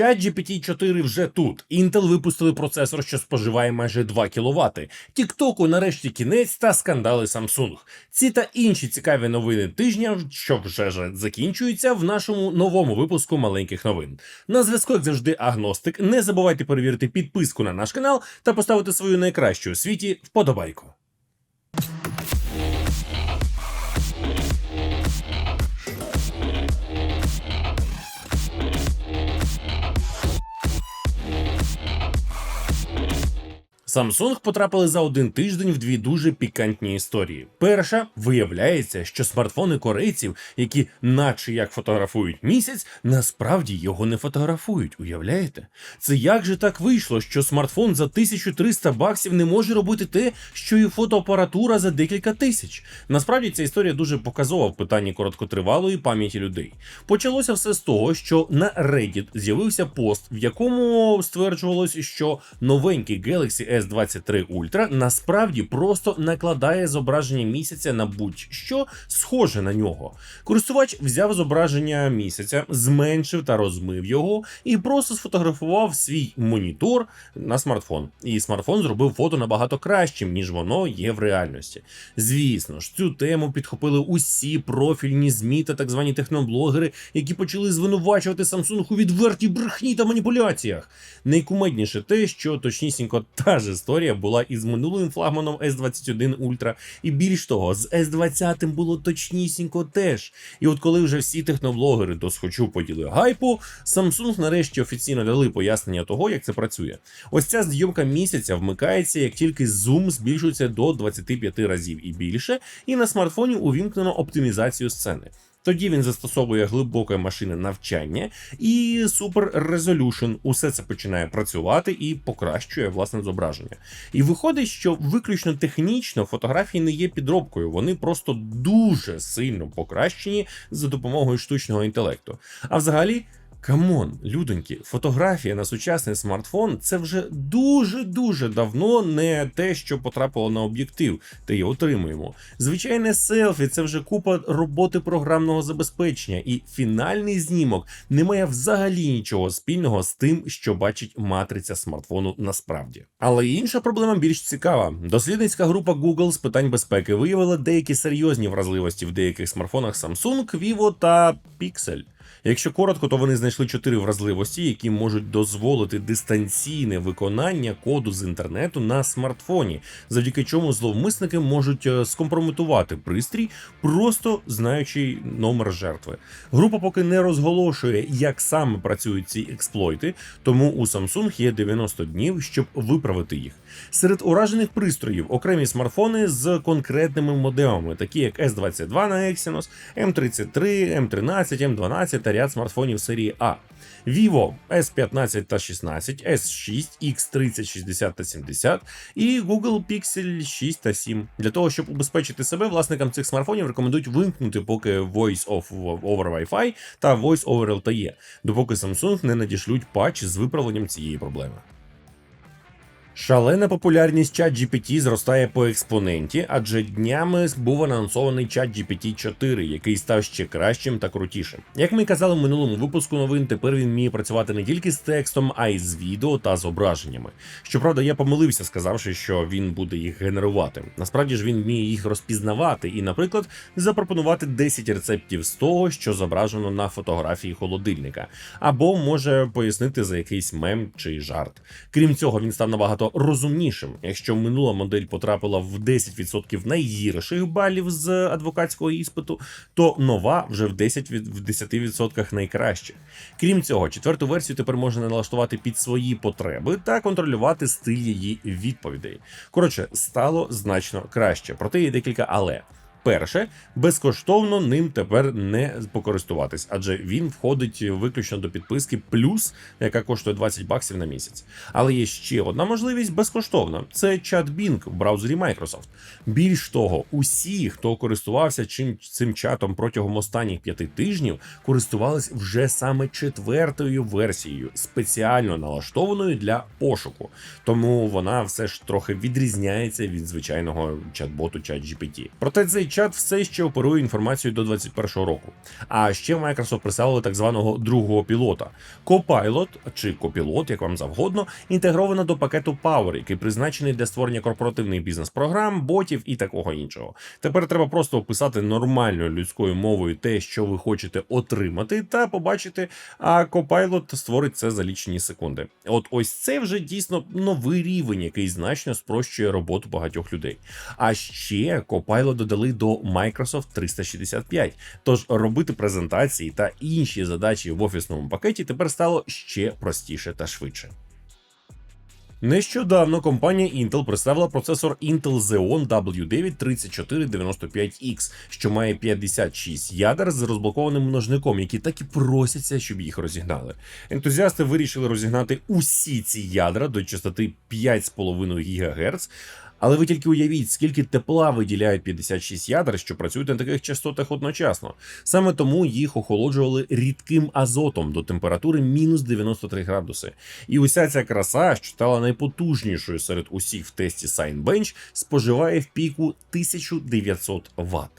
ChatGPT 4 вже тут. Intel випустили процесор, що споживає майже 2 кВт. TikTok нарешті кінець та скандали Samsung. Ці та інші цікаві новини тижня, що вже ж закінчуються в нашому новому випуску маленьких новин. На зв'язку, як завжди, агностик. Не забувайте перевірити підписку на наш канал та поставити свою найкращу у світі вподобайку. Samsung потрапили за один тиждень в дві дуже пікантні історії. Перша виявляється, що смартфони корейців, які наче як фотографують місяць, насправді його не фотографують. Уявляєте? Це як же так вийшло, що смартфон за 1300 баксів не може робити те, що і фотоапаратура за декілька тисяч. Насправді ця історія дуже показова в питанні короткотривалої пам'яті людей. Почалося все з того, що на Reddit з'явився пост, в якому стверджувалось, що новенький Galaxy S23 Ultra насправді просто накладає зображення місяця на будь-що схоже на нього. Користувач взяв зображення місяця, зменшив та розмив його і просто сфотографував свій монітор на смартфон. І смартфон зробив фото набагато кращим, ніж воно є в реальності. Звісно ж, цю тему підхопили усі профільні ЗМІ та так звані техноблогери, які почали звинувачувати Samsung у відвертій брехні та маніпуляціях. Найкумедніше те, що точнісінько та ж історія була із минулим флагманом S21 Ultra, і більш того, з S20 було точнісінько теж. І от коли вже всі техноблогери до схочу поділи гайпу, Samsung нарешті офіційно дали пояснення того, як це працює. Ось ця зйомка місяця вмикається, як тільки зум збільшується до 25 разів і більше, і на смартфоні увімкнено оптимізацію сцени. Тоді він застосовує глибоке машинне навчання і Super Resolution. Усе це починає працювати і покращує власне зображення. І виходить, що виключно технічно фотографії не є підробкою, вони просто дуже сильно покращені за допомогою штучного інтелекту. А взагалі. Камон, людоньки, фотографія на сучасний смартфон це вже дуже-дуже давно не те, що потрапило на об'єктив, та й отримуємо. Звичайне селфі це вже купа роботи програмного забезпечення, і фінальний знімок не має взагалі нічого спільного з тим, що бачить матриця смартфону насправді. Але інша проблема більш цікава. Дослідницька група Google з питань безпеки виявила деякі серйозні вразливості в деяких смартфонах Samsung, Vivo та Pixel. Якщо коротко, то вони знайшли чотири вразливості, які можуть дозволити дистанційне виконання коду з інтернету на смартфоні, завдяки чому зловмисники можуть е, скомпрометувати пристрій, просто знаючи номер жертви. Група поки не розголошує, як саме працюють ці експлойти, тому у Samsung є 90 днів, щоб виправити їх. Серед уражених пристроїв окремі смартфони з конкретними модемами, такі як S22 на Exynos, M33, M13, M12 та ряд смартфонів серії А. Vivo S15 та 16, S6, X30, 60 та 70 і Google Pixel 6 та 7. Для того, щоб убезпечити себе, власникам цих смартфонів рекомендують вимкнути поки Voice over Wi-Fi та Voice over LTE, допоки Samsung не надішлють патч з виправленням цієї проблеми. Шалена популярність ChatGPT зростає по експоненті, адже днями був анонсований ChatGPT 4, який став ще кращим та крутішим. Як ми казали в минулому випуску новин, тепер він вміє працювати не тільки з текстом, а й з відео та зображеннями. Щоправда, я помилився, сказавши, що він буде їх генерувати. Насправді ж він вміє їх розпізнавати і, наприклад, запропонувати 10 рецептів з того, що зображено на фотографії холодильника, або може пояснити за якийсь мем чи жарт. Крім цього, він став набагато розумнішим. Якщо минула модель потрапила в 10% найгірших балів з адвокатського іспиту, то нова вже в 10 від в 10% найкращих. Крім цього, четверту версію тепер можна налаштувати під свої потреби та контролювати стиль її відповідей. Коротше, стало значно краще, проте є декілька але. Перше, безкоштовно ним тепер не покористуватись, адже він входить виключно до підписки плюс, яка коштує 20 баксів на місяць. Але є ще одна можливість безкоштовна: це чат Bing в браузері Microsoft. Більш того, усі, хто користувався чим цим чатом протягом останніх п'яти тижнів, користувались вже саме четвертою версією, спеціально налаштованою для пошуку. Тому вона все ж трохи відрізняється від звичайного чат-боту ChatGPT. Проте цей чат все ще оперує інформацією до 2021 року. А ще Microsoft представили так званого другого пілота. Copilot, чи копілот, як вам завгодно, інтегровано до пакету Power, який призначений для створення корпоративних бізнес-програм, ботів і такого іншого. Тепер треба просто описати нормальною людською мовою те, що ви хочете отримати, та побачити, а Copilot створить це за лічені секунди. От ось це вже дійсно новий рівень, який значно спрощує роботу багатьох людей. А ще Copilot додали до Microsoft 365. Тож робити презентації та інші задачі в офісному пакеті тепер стало ще простіше та швидше. Нещодавно компанія Intel представила процесор Intel Xeon W9 3495X, що має 56 ядер з розблокованим множником, які так і просяться, щоб їх розігнали. Ентузіасти вирішили розігнати усі ці ядра до частоти 5,5 ГГц. Але ви тільки уявіть, скільки тепла виділяють 56 ядер, що працюють на таких частотах одночасно. Саме тому їх охолоджували рідким азотом до температури мінус 93 градуси. І уся ця краса, що стала найпотужнішою серед усіх в тесті Signbench, споживає в піку 1900 Вт.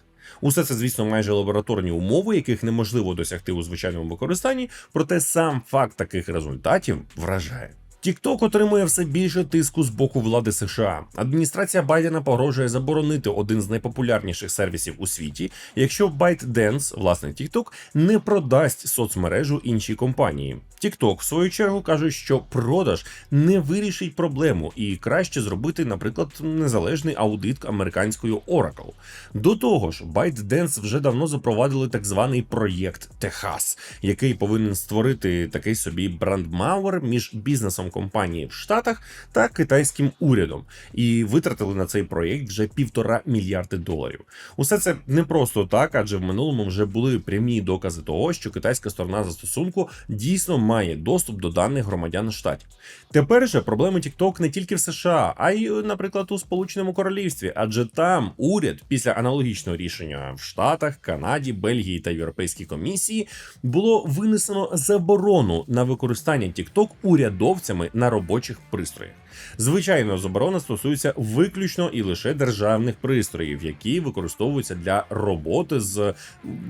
Усе це, звісно, майже лабораторні умови, яких неможливо досягти у звичайному використанні, проте сам факт таких результатів вражає. TikTok отримує все більше тиску з боку влади США. Адміністрація Байдена погрожує заборонити один з найпопулярніших сервісів у світі, якщо ByteDance, власне TikTok, не продасть соцмережу іншій компанії. TikTok, в свою чергу, каже, що продаж не вирішить проблему, і краще зробити, наприклад, незалежний аудит американської Oracle. До того ж, ByteDance вже давно запровадили так званий проєкт Техас, який повинен створити такий собі брандмауер між бізнесом компанії в Штатах та китайським урядом, і витратили на цей проєкт вже півтора мільярди доларів. Усе це не просто так, адже в минулому вже були прямі докази того, що китайська сторона застосунку дійсно має доступ до даних громадян штатів. Тепер же проблеми TikTok не тільки в США, а й, наприклад, у Сполученому Королівстві, адже там уряд після аналогічного рішення в Штатах, Канаді, Бельгії та Європейській комісії було винесено заборону на використання TikTok урядовцями на робочих пристроях. Звичайно, заборона стосується виключно і лише державних пристроїв, які використовуються для роботи з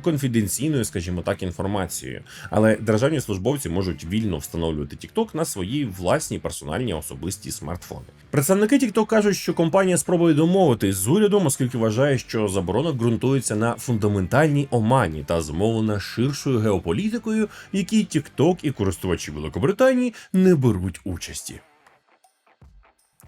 конфіденційною, скажімо так, інформацією. Але державні службовці можуть вільно встановлювати TikTok на свої власні персональні особисті смартфони. Представники TikTok кажуть, що компанія спробує домовитись з урядом, оскільки вважає, що заборона ґрунтується на фундаментальній омані та зумовлена ширшою геополітикою, в якій TikTok і користувачі Великобританії не беруть участі.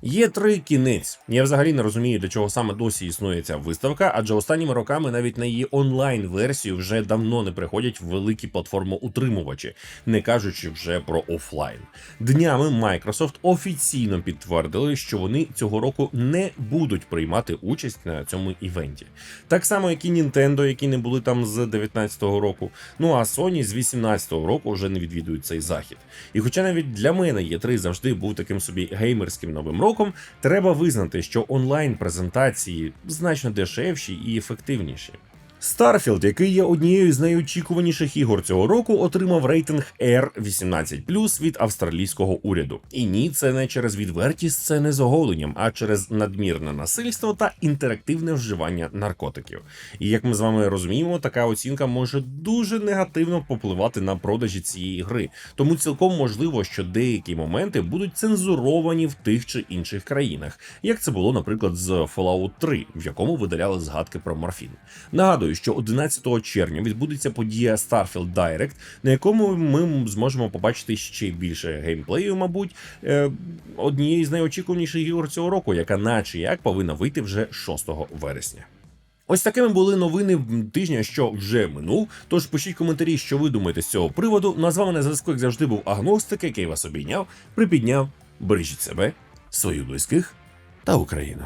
Є три кінець. Я взагалі не розумію, для чого саме досі існує ця виставка, адже останніми роками навіть на її онлайн-версію вже давно не приходять великі платформоутримувачі, не кажучи вже про офлайн. Днями Microsoft офіційно підтвердили, що вони цього року не будуть приймати участь на цьому івенті. Так само, як і Nintendo, які не були там з 2019 року. Ну а Sony з 2018 року вже не відвідують цей захід. І хоча навіть для мене є3 завжди був таким собі геймерським новим роком, треба визнати, що онлайн-презентації значно дешевші і ефективніші. Starfield, який є однією з найочікуваніших ігор цього року, отримав рейтинг R18 від австралійського уряду. І ні, це не через відверті сцени з оголенням, а через надмірне насильство та інтерактивне вживання наркотиків. І як ми з вами розуміємо, така оцінка може дуже негативно попливати на продажі цієї гри. Тому цілком можливо, що деякі моменти будуть цензуровані в тих чи інших країнах, як це було, наприклад, з Fallout 3, в якому видаляли згадки про морфін. Нагадую, що 11 червня відбудеться подія Starfield Direct, на якому ми зможемо побачити ще більше геймплею, мабуть, е, однієї з найочікуваніших ігор цього року, яка, наче як, повинна вийти вже 6 вересня. Ось такими були новини тижня, що вже минув. Тож пишіть коментарі, що ви думаєте з цього приводу. Ну а з вами на зв'язку, як завжди, був агностик, який вас обійняв, припідняв. Бережіть себе, своїх близьких та Україну.